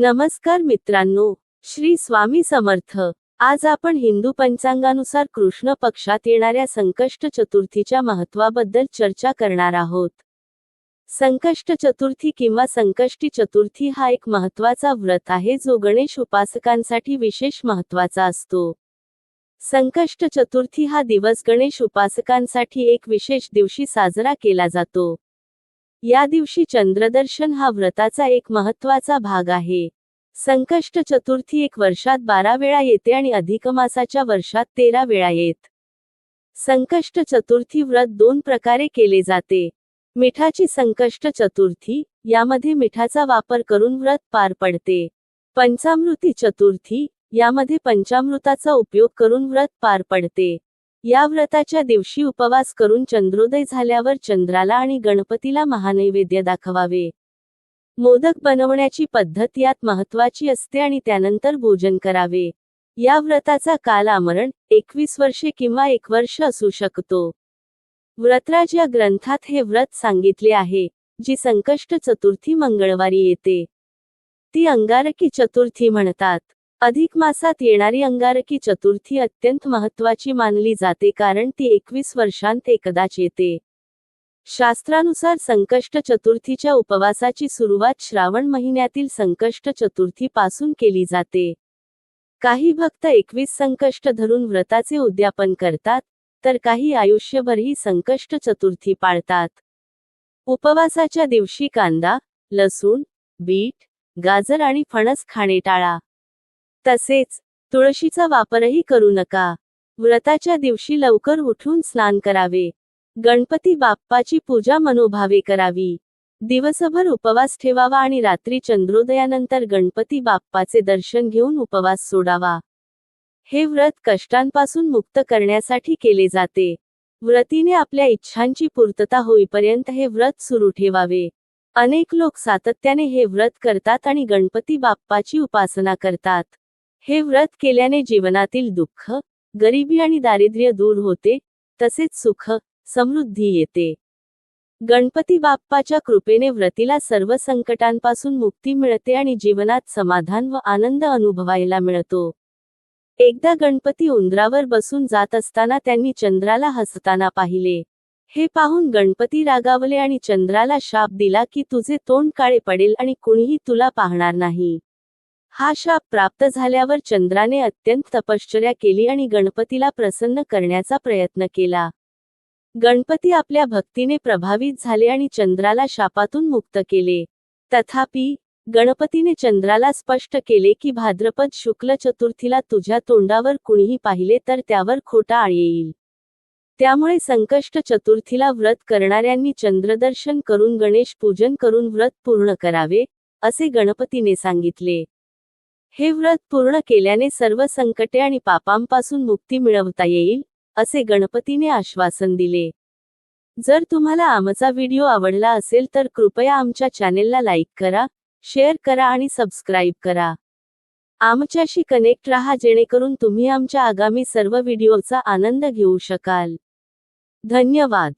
नमस्कार मित्रांनो श्री स्वामी समर्थ. आज आपण हिंदू पंचांगानुसार कृष्ण पक्षात येणाऱ्या संकष्ट चतुर्थीच्या महत्वाबद्दल चर्चा करणार आहोत. संकष्ट चतुर्थी किंवा संकष्टी चतुर्थी हा एक महत्त्वाचा व्रत आहे जो गणेश उपासकांसाठी विशेष महत्त्वाचा असतो. संकष्ट चतुर्थी हा दिवस गणेश उपासकांसाठी एक विशेष दिवशी साजरा केला जातो. या दिवशी चंद्रदर्शन हा व्रताचा एक महत्त्वाचा भाग आहे. संकष्ट चतुर्थी एक वर्षात बारा वेळा येते आणि अधिक मासाच्या वर्षात तेरा वेळा येत. संकष्ट चतुर्थी व्रत दोन प्रकारे केले जाते. मिठाची संकष्ट चतुर्थी यामध्ये मिठाचा वापर करून व्रत पार पडते. पंचामृती चतुर्थी यामध्ये पंचामृताचा उपयोग करून व्रत पार पडते. या व्रताच्या दिवशी उपवास करून चंद्रोदय झाल्यावर चंद्राला आणि गणपतीला महानैवेद्य दाखवावे. मोदक बनवण्याची पद्धत यात महत्वाची असते आणि त्यानंतर भोजन करावे. या व्रताचा काल आमरण एकवीस वर्षे किंवा एक वर्ष असू शकतो. व्रतराज या ग्रंथात हे व्रत सांगितले आहे जी संकष्ट चतुर्थी मंगळवारी येते. ती अंगारकी चतुर्थी म्हणतात. अधिक मासात येणारी अंगारकी चतुर्थी अत्यंत महत्वाची मानली जाते कारण ती एकवीस वर्षांत एकदाच येते. शास्त्रानुसार संकष्ट चतुर्थीच्या उपवासाची सुरुवात श्रावण महिन्यातील संकष्ट चतुर्थी पासून केली जाते. काही भक्त एकवीस संकष्ट धरून व्रताचे उद्यापन करतात तर काही आयुष्यभर ही संकष्ट चतुर्थी पाळतात. उपवासाच्या दिवशी कांदा लसूण बीट गाजर आणि फणस खाणे टाळा. तसेच तुळशीचा वापरही करू नका. व्रताच्या दिवशी लवकर उठून स्नान करावे. गणपती बाप्पाची पूजा मनोभावे करावी. दिवसभर उपवास ठेवावा आणि रात्री चंद्रोदयानंतर गणपती बाप्पाचे दर्शन घेऊन उपवास सोडावा. हे व्रत कष्टांपासून मुक्त करण्यासाठी केले जाते. व्रतीने आपल्या इच्छांची पूर्तता होईपर्यंत हे व्रत सुरू ठेवावे. अनेक लोक सातत्याने हे व्रत करतात आणि गणपती बाप्पाची उपासना करतात. हे व्रत केल्याने जीवनातील दुःख गरिबी आणि दारिद्र्य दूर होते तसेच सुख समृद्धी येते. गणपती बाप्पाच्या कृपेने व्रतीला सर्व संकटांपासून मुक्ती मिळते आणि जीवनात समाधान व आनंद अनुभवायला मिळतो. एकदा गणपती उंदरावर बसून जात असताना त्यांनी चंद्राला हसताना पाहिले. हे पाहून गणपती रागावले आणि चंद्राला शाप दिला की तुझे तोंड काळे पडेल आणि कुणीही तुला पाहणार नाही. हा शाप प्राप्त झाल्यावर चंद्राने अत्यंत तपश्चर्या केली आणि गणपतीला प्रसन्न करण्याचा प्रयत्न केला. गणपती आपल्या भक्तीने प्रभावित झाले आणि चंद्राला शापातून मुक्त केले. तथापि गणपतीने चंद्राला स्पष्ट केले की भाद्रपद शुक्ल चतुर्थीला तुझ्या तोंडावर कुणीही पाहिले तर त्यावर खोटा आळ येईल. त्यामुळे संकष्ट चतुर्थीला व्रत करणाऱ्यांनी चंद्रदर्शन करून गणेश पूजन करून व्रत पूर्ण करावे असे गणपतीने सांगितले. हे व्रत पूर्ण केल्याने सर्व संकटे आणि पापांपासून मुक्ती मिळवता येईल असे गणपतीने आश्वासन दिले. जर तुम्हाला आमचा व्हिडिओ आवडला असेल तर कृपया आमच्या चॅनेलला लाईक करा शेअर करा आणि सबस्क्राईब करा. आमच्याशी कनेक्ट रहा जेणेकरून तुम्ही आमच्या आगामी सर्व व्हिडिओचा आनंद घेऊ शकाल. धन्यवाद.